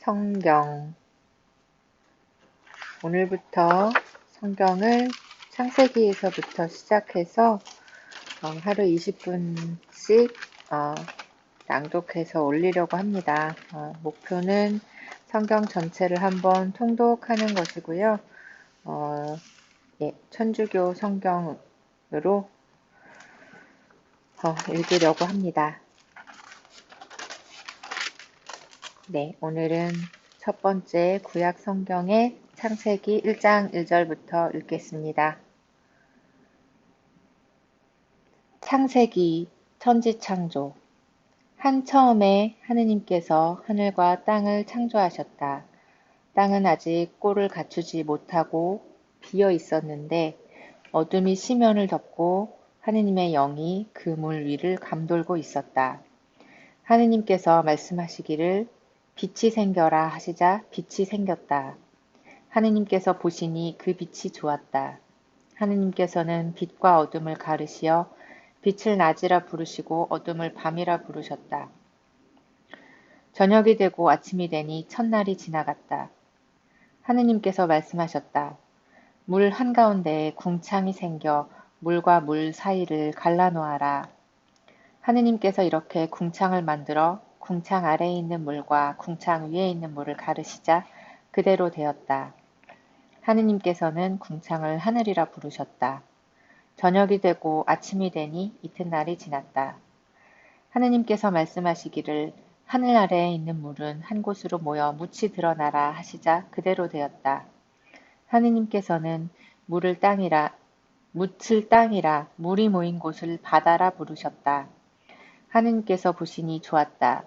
성경 오늘부터 성경을 창세기에서부터 시작해서 어, 하루 20분씩 어, 낭독해서 올리려고 합니다. 어, 목표는 성경 전체를 한번 통독하는 것이고요. 어, 예, 천주교 성경으로 어, 읽으려고 합니다. 네, 오늘은 첫 번째 구약 성경의 창세기 1장 1절부터 읽겠습니다. 창세기 천지 창조 한 처음에 하느님께서 하늘과 땅을 창조하셨다. 땅은 아직 꼴을 갖추지 못하고 비어 있었는데 어둠이 시면을 덮고 하느님의 영이 그 물 위를 감돌고 있었다. 하느님께서 말씀하시기를 빛이 생겨라 하시자 빛이 생겼다. 하느님께서 보시니 그 빛이 좋았다. 하느님께서는 빛과 어둠을 가르시어 빛을 낮이라 부르시고 어둠을 밤이라 부르셨다. 저녁이 되고 아침이 되니 첫날이 지나갔다. 하느님께서 말씀하셨다. 물 한가운데에 궁창이 생겨 물과 물 사이를 갈라놓아라. 하느님께서 이렇게 궁창을 만들어 궁창 아래에 있는 물과 궁창 위에 있는 물을 가르시자 그대로 되었다. 하느님께서는 궁창을 하늘이라 부르셨다. 저녁이 되고 아침이 되니 이튿날이 지났다. 하느님께서 말씀하시기를 하늘 아래에 있는 물은 한 곳으로 모여 묻이 드러나라 하시자 그대로 되었다. 하느님께서는 물을 땅이라 묻을 땅이라 물이 모인 곳을 바다라 부르셨다. 하느님께서 보시니 좋았다.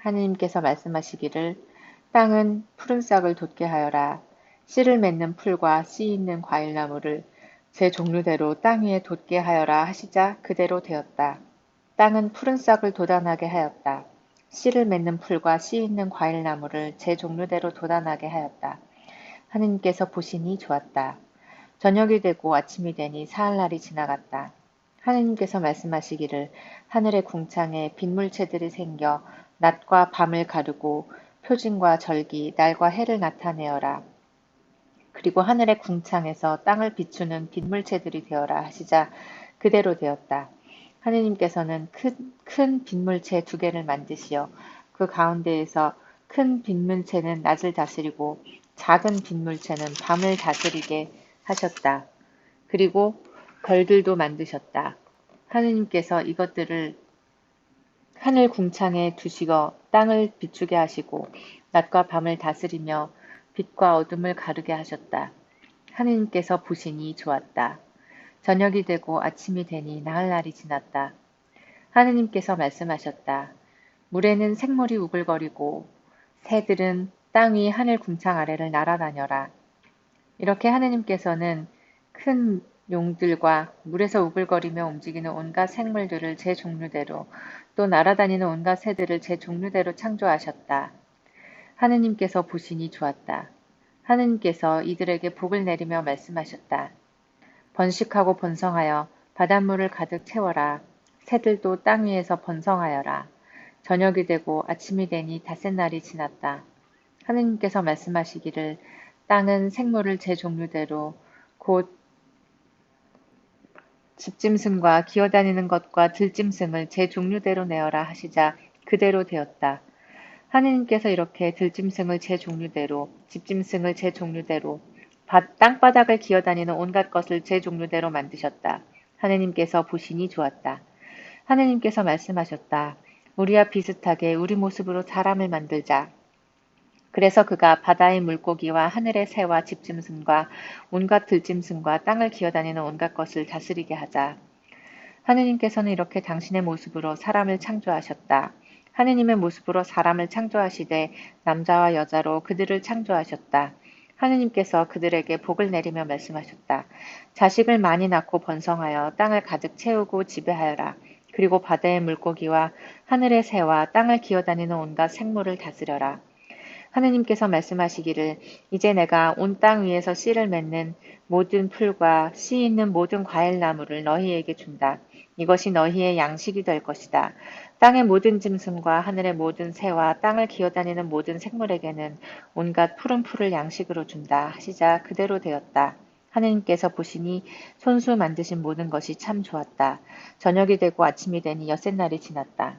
하느님께서 말씀하시기를 땅은 푸른 싹을 돋게 하여라. 씨를 맺는 풀과 씨 있는 과일나무를 제 종류대로 땅 위에 돋게 하여라 하시자 그대로 되었다. 땅은 푸른 싹을 돋아나게 하였다. 씨를 맺는 풀과 씨 있는 과일나무를 제 종류대로 돋아나게 하였다. 하느님께서 보시니 좋았다. 저녁이 되고 아침이 되니 사흘날이 지나갔다. 하느님께서 말씀하시기를 하늘의 궁창에 빗물체들이 생겨 낮과 밤을 가르고 표징과 절기, 날과 해를 나타내어라. 그리고 하늘의 궁창에서 땅을 비추는 빗물체들이 되어라 하시자 그대로 되었다. 하느님께서는 큰, 큰 빗물체 두 개를 만드시어 그 가운데에서 큰 빗물체는 낮을 다스리고 작은 빗물체는 밤을 다스리게 하셨다. 그리고 별들도 만드셨다. 하느님께서 이것들을 하늘 궁창에 두시고 땅을 비추게 하시고 낮과 밤을 다스리며 빛과 어둠을 가르게 하셨다. 하느님께서 보시니 좋았다. 저녁이 되고 아침이 되니 나흘날이 지났다. 하느님께서 말씀하셨다. 물에는 생물이 우글거리고 새들은 땅 위 하늘 궁창 아래를 날아다녀라. 이렇게 하느님께서는 큰 용들과 물에서 우글거리며 움직이는 온갖 생물들을 제 종류대로 또 날아다니는 온갖 새들을 제 종류대로 창조하셨다. 하느님께서 보시니 좋았다. 하느님께서 이들에게 복을 내리며 말씀하셨다. 번식하고 번성하여 바닷물을 가득 채워라. 새들도 땅 위에서 번성하여라. 저녁이 되고 아침이 되니 닷새 날이 지났다. 하느님께서 말씀하시기를 땅은 생물을 제 종류대로 곧 집짐승과 기어다니는 것과 들짐승을 제 종류대로 내어라 하시자 그대로 되었다. 하느님께서 이렇게 들짐승을 제 종류대로, 집짐승을 제 종류대로, 땅바닥을 기어다니는 온갖 것을 제 종류대로 만드셨다. 하느님께서 보시니 좋았다. 하느님께서 말씀하셨다. 우리와 비슷하게 우리 모습으로 사람을 만들자. 그래서 그가 바다의 물고기와 하늘의 새와 집짐승과 온갖 들짐승과 땅을 기어다니는 온갖 것을 다스리게 하자. 하느님께서는 이렇게 당신의 모습으로 사람을 창조하셨다. 하느님의 모습으로 사람을 창조하시되 남자와 여자로 그들을 창조하셨다. 하느님께서 그들에게 복을 내리며 말씀하셨다. 자식을 많이 낳고 번성하여 땅을 가득 채우고 지배하여라. 그리고 바다의 물고기와 하늘의 새와 땅을 기어다니는 온갖 생물을 다스려라. 하느님께서 말씀하시기를 이제 내가 온 땅 위에서 씨를 맺는 모든 풀과 씨 있는 모든 과일 나무를 너희에게 준다. 이것이 너희의 양식이 될 것이다. 땅의 모든 짐승과 하늘의 모든 새와 땅을 기어다니는 모든 생물에게는 온갖 푸른 풀을 양식으로 준다 하시자 그대로 되었다. 하느님께서 보시니 손수 만드신 모든 것이 참 좋았다. 저녁이 되고 아침이 되니 엿새 날이 지났다.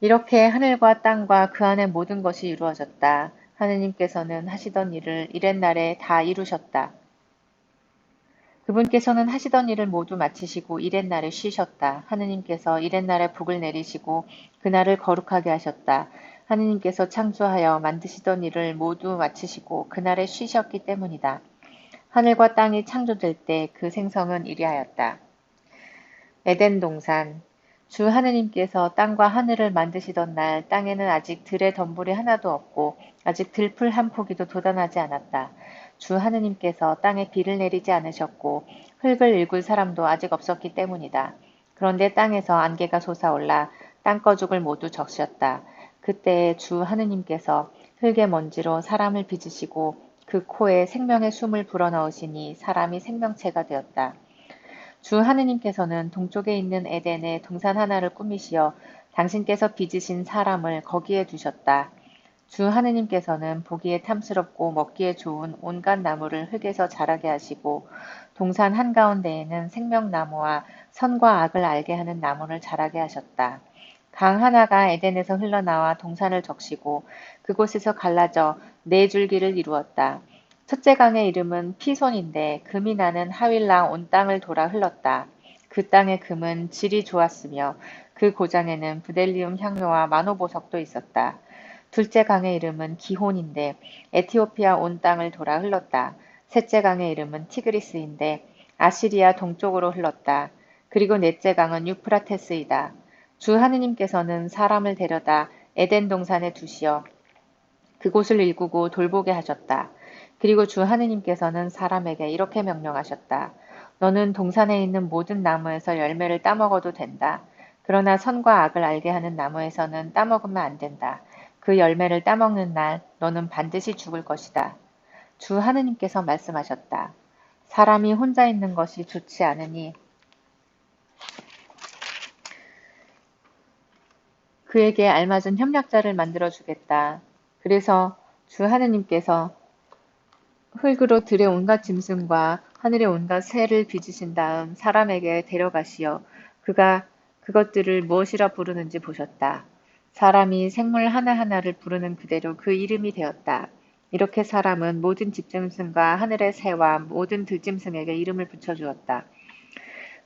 이렇게 하늘과 땅과 그 안의 모든 것이 이루어졌다. 하느님께서는 하시던 일을 이렛날에 다 이루셨다. 그분께서는 하시던 일을 모두 마치시고 이렛날에 쉬셨다. 하느님께서 이렛날에 복을 내리시고 그날을 거룩하게 하셨다. 하느님께서 창조하여 만드시던 일을 모두 마치시고 그날에 쉬셨기 때문이다. 하늘과 땅이 창조될 때 그 생성은 이리하였다. 에덴 동산 주 하느님께서 땅과 하늘을 만드시던 날 땅에는 아직 들의 덤불이 하나도 없고 아직 들풀 한 포기도 돋아나지 않았다. 주 하느님께서 땅에 비를 내리지 않으셨고 흙을 일굴 사람도 아직 없었기 때문이다. 그런데 땅에서 안개가 솟아올라 땅거죽을 모두 적셨다. 그때 주 하느님께서 흙의 먼지로 사람을 빚으시고 그 코에 생명의 숨을 불어넣으시니 사람이 생명체가 되었다. 주 하느님께서는 동쪽에 있는 에덴에 동산 하나를 꾸미시어 당신께서 빚으신 사람을 거기에 두셨다. 주 하느님께서는 보기에 탐스럽고 먹기에 좋은 온갖 나무를 흙에서 자라게 하시고 동산 한가운데에는 생명나무와 선과 악을 알게 하는 나무를 자라게 하셨다. 강 하나가 에덴에서 흘러나와 동산을 적시고 그곳에서 갈라져 네 줄기를 이루었다. 첫째 강의 이름은 피손인데 금이 나는 하윌랑 온 땅을 돌아 흘렀다. 그 땅의 금은 질이 좋았으며 그 고장에는 부델리움 향료와 마노보석도 있었다. 둘째 강의 이름은 기혼인데 에티오피아 온 땅을 돌아 흘렀다. 셋째 강의 이름은 티그리스인데 아시리아 동쪽으로 흘렀다. 그리고 넷째 강은 유프라테스이다. 주 하느님께서는 사람을 데려다 에덴 동산에 두시어 그곳을 일구고 돌보게 하셨다. 그리고 주 하느님께서는 사람에게 이렇게 명령하셨다. 너는 동산에 있는 모든 나무에서 열매를 따먹어도 된다. 그러나 선과 악을 알게 하는 나무에서는 따먹으면 안 된다. 그 열매를 따먹는 날 너는 반드시 죽을 것이다. 주 하느님께서 말씀하셨다. 사람이 혼자 있는 것이 좋지 않으니 그에게 알맞은 협력자를 만들어 주겠다. 그래서 주 하느님께서 흙으로 들의 온갖 짐승과 하늘의 온갖 새를 빚으신 다음 사람에게 데려가시어 그가 그것들을 무엇이라 부르는지 보셨다. 사람이 생물 하나하나를 부르는 그대로 그 이름이 되었다. 이렇게 사람은 모든 집짐승과 하늘의 새와 모든 들짐승에게 이름을 붙여주었다.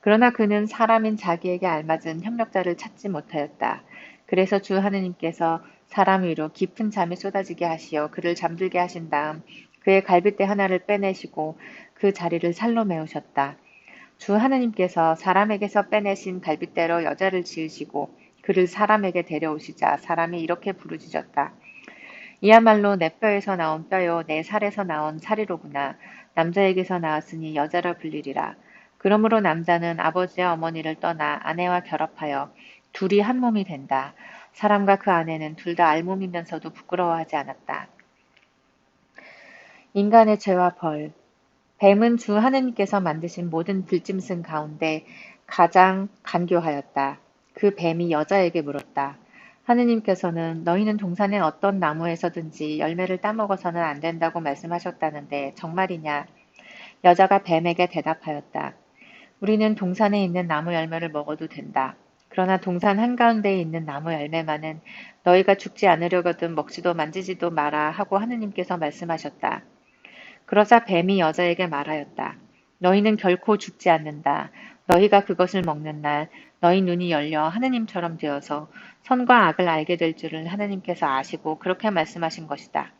그러나 그는 사람인 자기에게 알맞은 협력자를 찾지 못하였다. 그래서 주 하느님께서 사람 위로 깊은 잠이 쏟아지게 하시어 그를 잠들게 하신 다음 그의 갈빗대 하나를 빼내시고 그 자리를 살로 메우셨다. 주 하느님께서 사람에게서 빼내신 갈빗대로 여자를 지으시고 그를 사람에게 데려오시자 사람이 이렇게 부르짖었다. 이야말로 내 뼈에서 나온 뼈요 내 살에서 나온 살이로구나. 남자에게서 나왔으니 여자라 불리리라. 그러므로 남자는 아버지와 어머니를 떠나 아내와 결합하여 둘이 한 몸이 된다. 사람과 그 아내는 둘 다 알몸이면서도 부끄러워하지 않았다. 인간의 죄와 벌. 뱀은 주 하느님께서 만드신 모든 들짐승 가운데 가장 간교하였다. 그 뱀이 여자에게 물었다. 하느님께서는 너희는 동산의 어떤 나무에서든지 열매를 따먹어서는 안 된다고 말씀하셨다는데 정말이냐? 여자가 뱀에게 대답하였다. 우리는 동산에 있는 나무 열매를 먹어도 된다. 그러나 동산 한가운데에 있는 나무 열매만은 너희가 죽지 않으려거든 먹지도 만지지도 마라 하고 하느님께서 말씀하셨다. 그러자 뱀이 여자에게 말하였다. 너희는 결코 죽지 않는다. 너희가 그것을 먹는 날 너희 눈이 열려 하느님처럼 되어서 선과 악을 알게 될 줄을 하느님께서 아시고 그렇게 말씀하신 것이다.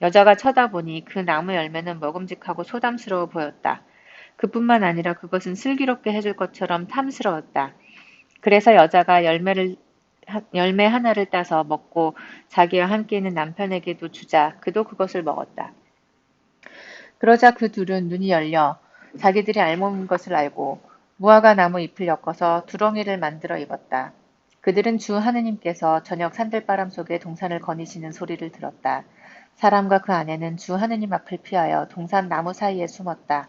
여자가 쳐다보니 그 나무 열매는 먹음직하고 소담스러워 보였다. 그뿐만 아니라 그것은 슬기롭게 해줄 것처럼 탐스러웠다. 그래서 여자가 열매를 열매 하나를 따서 먹고 자기와 함께 있는 남편에게도 주자 그도 그것을 먹었다. 그러자 그 둘은 눈이 열려 자기들이 알몸인 것을 알고 무화과 나무 잎을 엮어서 두렁이를 만들어 입었다. 그들은 주 하느님께서 저녁 산들바람 속에 동산을 거니시는 소리를 들었다. 사람과 그 아내는 주 하느님 앞을 피하여 동산 나무 사이에 숨었다.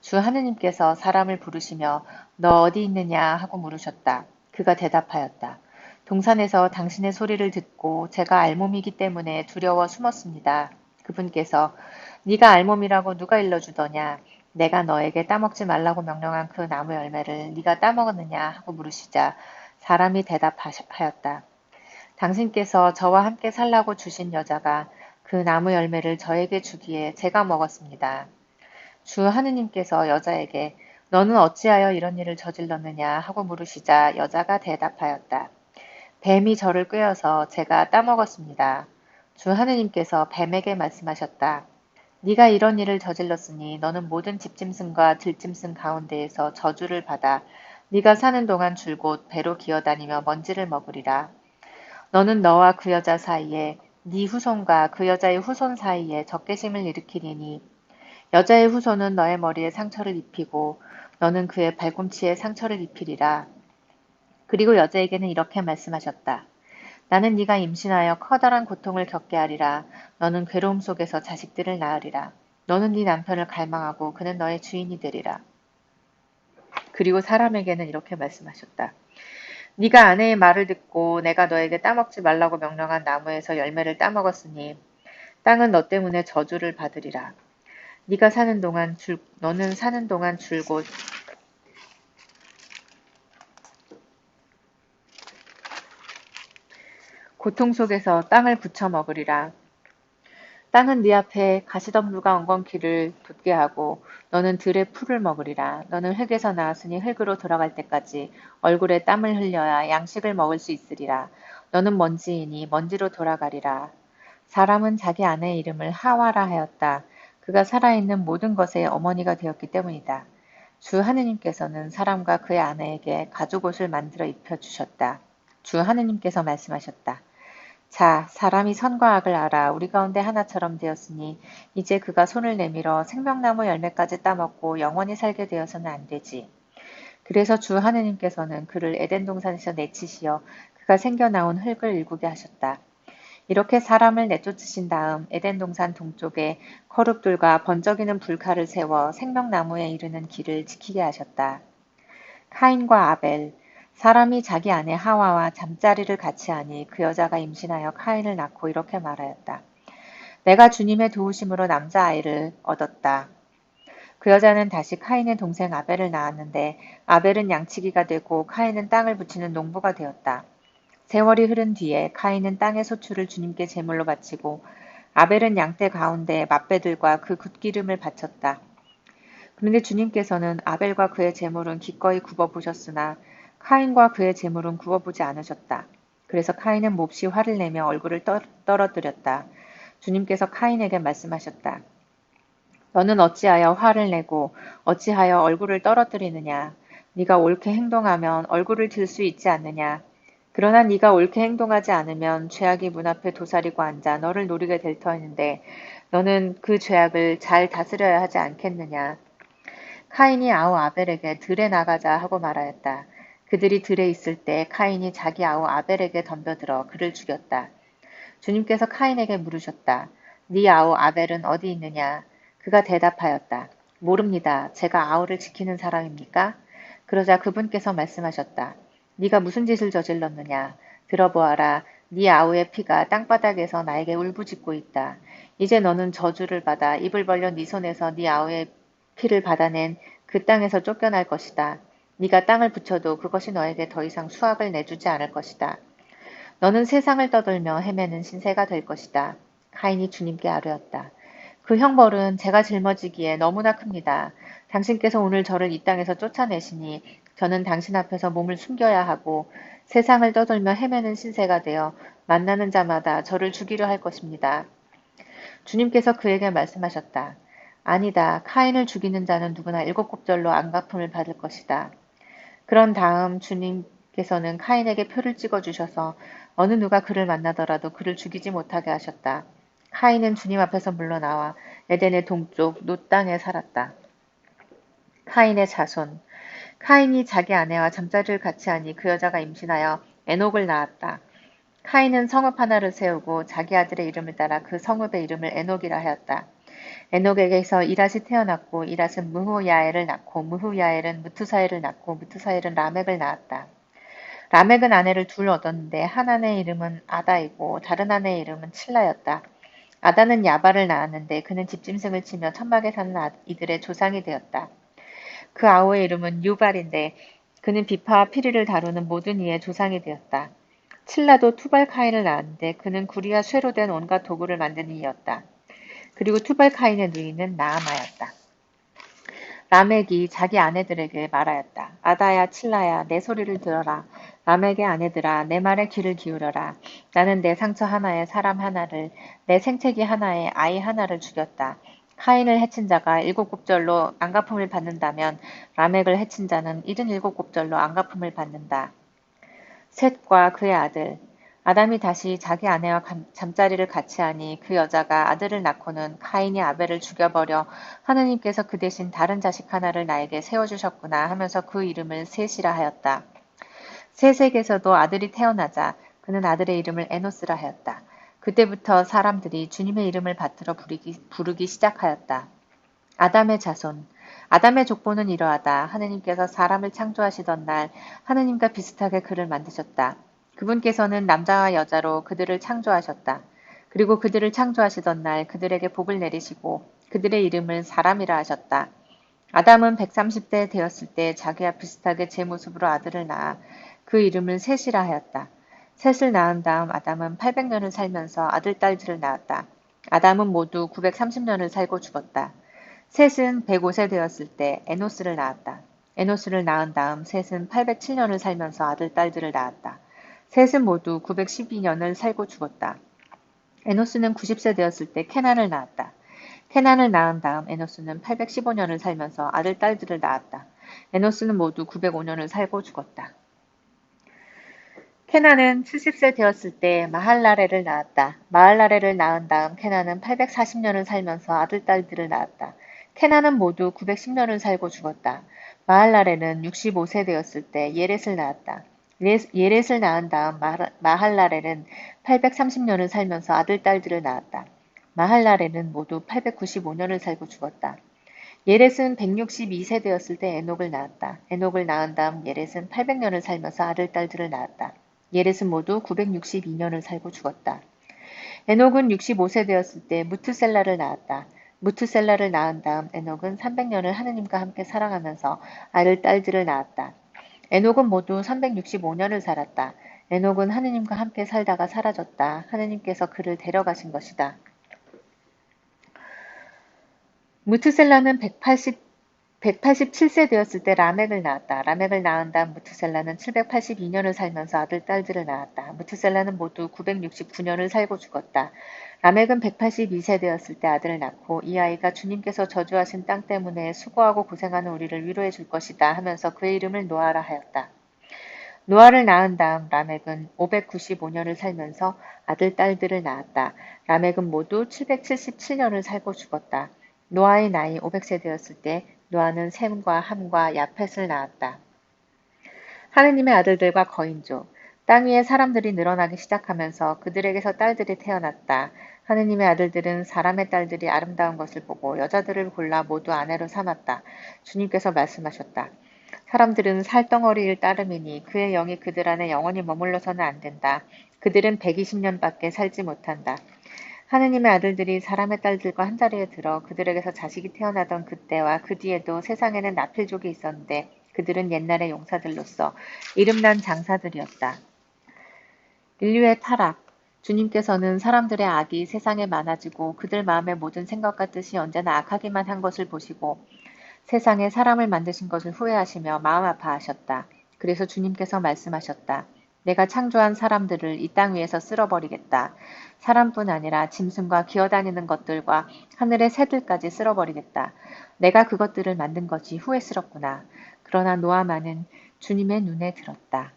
주 하느님께서 사람을 부르시며 너 어디 있느냐 하고 물으셨다. 그가 대답하였다. 동산에서 당신의 소리를 듣고 제가 알몸이기 때문에 두려워 숨었습니다. 그분께서 네가 알몸이라고 누가 일러주더냐? 내가 너에게 따먹지 말라고 명령한 그 나무 열매를 네가 따먹었느냐 하고 물으시자 사람이 대답하였다. 당신께서 저와 함께 살라고 주신 여자가 그 나무 열매를 저에게 주기에 제가 먹었습니다. 주 하느님께서 여자에게 너는 어찌하여 이런 일을 저질렀느냐 하고 물으시자 여자가 대답하였다. 뱀이 저를 꿰어서 제가 따먹었습니다. 주 하느님께서 뱀에게 말씀하셨다. 네가 이런 일을 저질렀으니 너는 모든 집짐승과 들짐승 가운데에서 저주를 받아 네가 사는 동안 줄곧 배로 기어다니며 먼지를 먹으리라. 너는 너와 그 여자 사이에 네 후손과 그 여자의 후손 사이에 적개심을 일으키리니 여자의 후손은 너의 머리에 상처를 입히고 너는 그의 발꿈치에 상처를 입히리라. 그리고 여자에게는 이렇게 말씀하셨다. 나는 네가 임신하여 커다란 고통을 겪게 하리라. 너는 괴로움 속에서 자식들을 낳으리라. 너는 네 남편을 갈망하고 그는 너의 주인이 되리라. 그리고 사람에게는 이렇게 말씀하셨다. 네가 아내의 말을 듣고 내가 너에게 따먹지 말라고 명령한 나무에서 열매를 따먹었으니 땅은 너 때문에 저주를 받으리라. 네가 사는 동안 줄 너는 사는 동안 줄곧 고통 속에서 땅을 부쳐 먹으리라. 땅은 네 앞에 가시덤불과 엉겅퀴를 돋게 하고 너는 들의 풀을 먹으리라. 너는 흙에서 나왔으니 흙으로 돌아갈 때까지 얼굴에 땀을 흘려야 양식을 먹을 수 있으리라. 너는 먼지이니 먼지로 돌아가리라. 사람은 자기 아내의 이름을 하와라 하였다. 그가 살아있는 모든 것의 어머니가 되었기 때문이다. 주 하느님께서는 사람과 그의 아내에게 가죽옷을 만들어 입혀주셨다. 주 하느님께서 말씀하셨다. 자, 사람이 선과 악을 알아 우리 가운데 하나처럼 되었으니 이제 그가 손을 내밀어 생명나무 열매까지 따먹고 영원히 살게 되어서는 안 되지. 그래서 주 하느님께서는 그를 에덴 동산에서 내치시어 그가 생겨나온 흙을 일구게 하셨다. 이렇게 사람을 내쫓으신 다음 에덴 동산 동쪽에 거룩들과 번쩍이는 불칼을 세워 생명나무에 이르는 길을 지키게 하셨다. 카인과 아벨, 사람이 자기 아내 하와와 잠자리를 같이 하니 그 여자가 임신하여 카인을 낳고 이렇게 말하였다. 내가 주님의 도우심으로 남자아이를 얻었다. 그 여자는 다시 카인의 동생 아벨을 낳았는데 아벨은 양치기가 되고 카인은 땅을 붙이는 농부가 되었다. 세월이 흐른 뒤에 카인은 땅의 소출을 주님께 제물로 바치고 아벨은 양떼 가운데 맛배들과 그 굿기름을 바쳤다. 그런데 주님께서는 아벨과 그의 제물은 기꺼이 굽어 보셨으나 카인과 그의 제물은 구워보지 않으셨다. 그래서 카인은 몹시 화를 내며 얼굴을 떨어뜨렸다. 주님께서 카인에게 말씀하셨다. 너는 어찌하여 화를 내고 어찌하여 얼굴을 떨어뜨리느냐? 네가 옳게 행동하면 얼굴을 들 수 있지 않느냐? 그러나 네가 옳게 행동하지 않으면 죄악이 문 앞에 도사리고 앉아 너를 노리게 될 터인데 너는 그 죄악을 잘 다스려야 하지 않겠느냐? 카인이 아우 아벨에게 들에 나가자 하고 말하였다. 그들이 들에 있을 때 카인이 자기 아우 아벨에게 덤벼들어 그를 죽였다. 주님께서 카인에게 물으셨다. 네 아우 아벨은 어디 있느냐? 그가 대답하였다. 모릅니다. 제가 아우를 지키는 사람입니까? 그러자 그분께서 말씀하셨다. 네가 무슨 짓을 저질렀느냐? 들어보아라. 네 아우의 피가 땅바닥에서 나에게 울부짖고 있다. 이제 너는 저주를 받아 입을 벌려 네 손에서 네 아우의 피를 받아낸 그 땅에서 쫓겨날 것이다. 네가 땅을 붙여도 그것이 너에게 더 이상 수확을 내주지 않을 것이다. 너는 세상을 떠돌며 헤매는 신세가 될 것이다. 카인이 주님께 아뢰었다. 그 형벌은 제가 짊어지기에 너무나 큽니다. 당신께서 오늘 저를 이 땅에서 쫓아내시니 저는 당신 앞에서 몸을 숨겨야 하고 세상을 떠돌며 헤매는 신세가 되어 만나는 자마다 저를 죽이려 할 것입니다. 주님께서 그에게 말씀하셨다. 아니다. 카인을 죽이는 자는 누구나 일곱 곱절로 안갚음을 받을 것이다. 그런 다음 주님께서는 카인에게 표를 찍어 주셔서 어느 누가 그를 만나더라도 그를 죽이지 못하게 하셨다. 카인은 주님 앞에서 물러나와 에덴의 동쪽 노 땅에 살았다. 카인의 자손 카인이 자기 아내와 잠자리를 같이 하니 그 여자가 임신하여 에녹을 낳았다. 카인은 성읍 하나를 세우고 자기 아들의 이름을 따라 그 성읍의 이름을 에녹이라 하였다. 에녹에게서 이랏이 태어났고 이랏은 무후야엘을 낳고 무후야엘은 무투사엘을 낳고 무투사엘은 라멕을 낳았다. 라멕은 아내를 둘 얻었는데 한 아내의 이름은 아다이고 다른 아내의 이름은 칠라였다. 아다는 야발을 낳았는데 그는 집짐승을 치며 천막에 사는 아- 이들의 조상이 되었다. 그 아우의 이름은 유발인데 그는 비파와 피리를 다루는 모든 이의 조상이 되었다. 칠라도 투발카인을 낳았는데 그는 구리와 쇠로 된 온갖 도구를 만드는 이였다. 그리고 투발카인의 누이는 나아마였다. 라멕이 자기 아내들에게 말하였다. 아다야 칠라야 내 소리를 들어라. 라멕의 아내들아 내 말에 귀를 기울여라. 나는 내 상처 하나에 사람 하나를 내 생채기 하나에 아이 하나를 죽였다. 카인을 해친 자가 일곱 곱절로 안가품을 받는다면 라멕을 해친 자는 일흔 일곱 곱절로 안가품을 받는다. 셋과 그의 아들 아담이 다시 자기 아내와 감- 잠자리를 같이 하니 그 여자가 아들을 낳고는 카인이 아벨을 죽여버려 하느님께서 그 대신 다른 자식 하나를 나에게 세워주셨구나 하면서 그 이름을 셋이라 하였다. 셋에게서도 아들이 태어나자 그는 아들의 이름을 에노스라 하였다. 그때부터 사람들이 주님의 이름을 받들어 부르기, 부르기 시작하였다. 아담의 자손 아담의 족보는 이러하다. 하느님께서 사람을 창조하시던 날 하느님과 비슷하게 그를 만드셨다. 그분께서는 남자와 여자로 그들을 창조하셨다. 그리고 그들을 창조하시던 날 그들에게 복을 내리시고 그들의 이름을 사람이라 하셨다. 아담은 130대 되었을 때 자기와 비슷하게 제 모습으로 아들을 낳아 그 이름을 셋이라 하였다. 셋을 낳은 다음 아담은 800년을 살면서 아들, 딸들을 낳았다. 아담은 모두 930년을 살고 죽었다. 셋은 105세 되었을 때 에노스를 낳았다. 에노스를 낳은 다음 셋은 807년을 살면서 아들, 딸들을 낳았다. 셋은 모두 912년을 살고 죽었다. 에노스는 90세 되었을 때 케난을 낳았다. 케난을 낳은 다음 에노스는 815년을 살면서 아들, 딸들을 낳았다. 에노스는 모두 905년을 살고 죽었다. 케나는 70세 되었을 때 마할라레를 낳았다. 마할라레를 낳은 다음 케나는 840년을 살면서 아들, 딸들을 낳았다. 케나는 모두 910년을 살고 죽었다. 마할라레는 65세 되었을 때 예렛을 낳았다. 예렛을 낳은 다음 마할라레는 830년을 살면서 아들, 딸들을 낳았다. 마할라레는 모두 895년을 살고 죽었다. 예렛은 162세 되었을 때 에녹을 낳았다. 에녹을 낳은 다음 예렛은 800년을 살면서 아들, 딸들을 낳았다. 예렛은 모두 962년을 살고 죽었다. 에녹은 65세 되었을 때 무트셀라를 낳았다. 무트셀라를 낳은 다음 에녹은 300년을 하느님과 함께 살아가면서 아들, 딸들을 낳았다. 에녹은 모두 365년을 살았다. 에녹은 하느님과 함께 살다가 사라졌다. 하느님께서 그를 데려가신 것이다. 무트셀라는 180, 187세 되었을 때 라멕을 낳았다. 라멕을 낳은 다음 무트셀라는 782년을 살면서 아들, 딸들을 낳았다. 무트셀라는 모두 969년을 살고 죽었다. 라멕은 182세 되었을 때 아들을 낳고 이 아이가 주님께서 저주하신 땅 때문에 수고하고 고생하는 우리를 위로해 줄 것이다 하면서 그의 이름을 노아라 하였다. 노아를 낳은 다음 라멕은 595년을 살면서 아들, 딸들을 낳았다. 라멕은 모두 777년을 살고 죽었다. 노아의 나이 500세 되었을 때 노아는 샘과 함과 야펫을 낳았다. 하느님의 아들들과 거인조, 땅 위에 사람들이 늘어나기 시작하면서 그들에게서 딸들이 태어났다. 하느님의 아들들은 사람의 딸들이 아름다운 것을 보고 여자들을 골라 모두 아내로 삼았다. 주님께서 말씀하셨다. 사람들은 살덩어리를 따름이니 그의 영이 그들 안에 영원히 머물러서는 안 된다. 그들은 120년밖에 살지 못한다. 하느님의 아들들이 사람의 딸들과 한 자리에 들어 그들에게서 자식이 태어나던 그때와 그 뒤에도 세상에는 나필족이 있었는데 그들은 옛날의 용사들로서 이름난 장사들이었다. 인류의 타락. 주님께서는 사람들의 악이 세상에 많아지고 그들 마음의 모든 생각과 뜻이 언제나 악하기만 한 것을 보시고 세상에 사람을 만드신 것을 후회하시며 마음 아파하셨다. 그래서 주님께서 말씀하셨다. 내가 창조한 사람들을 이 땅 위에서 쓸어버리겠다. 사람뿐 아니라 짐승과 기어다니는 것들과 하늘의 새들까지 쓸어버리겠다. 내가 그것들을 만든 것이 후회스럽구나. 그러나 노아만은 주님의 눈에 들었다.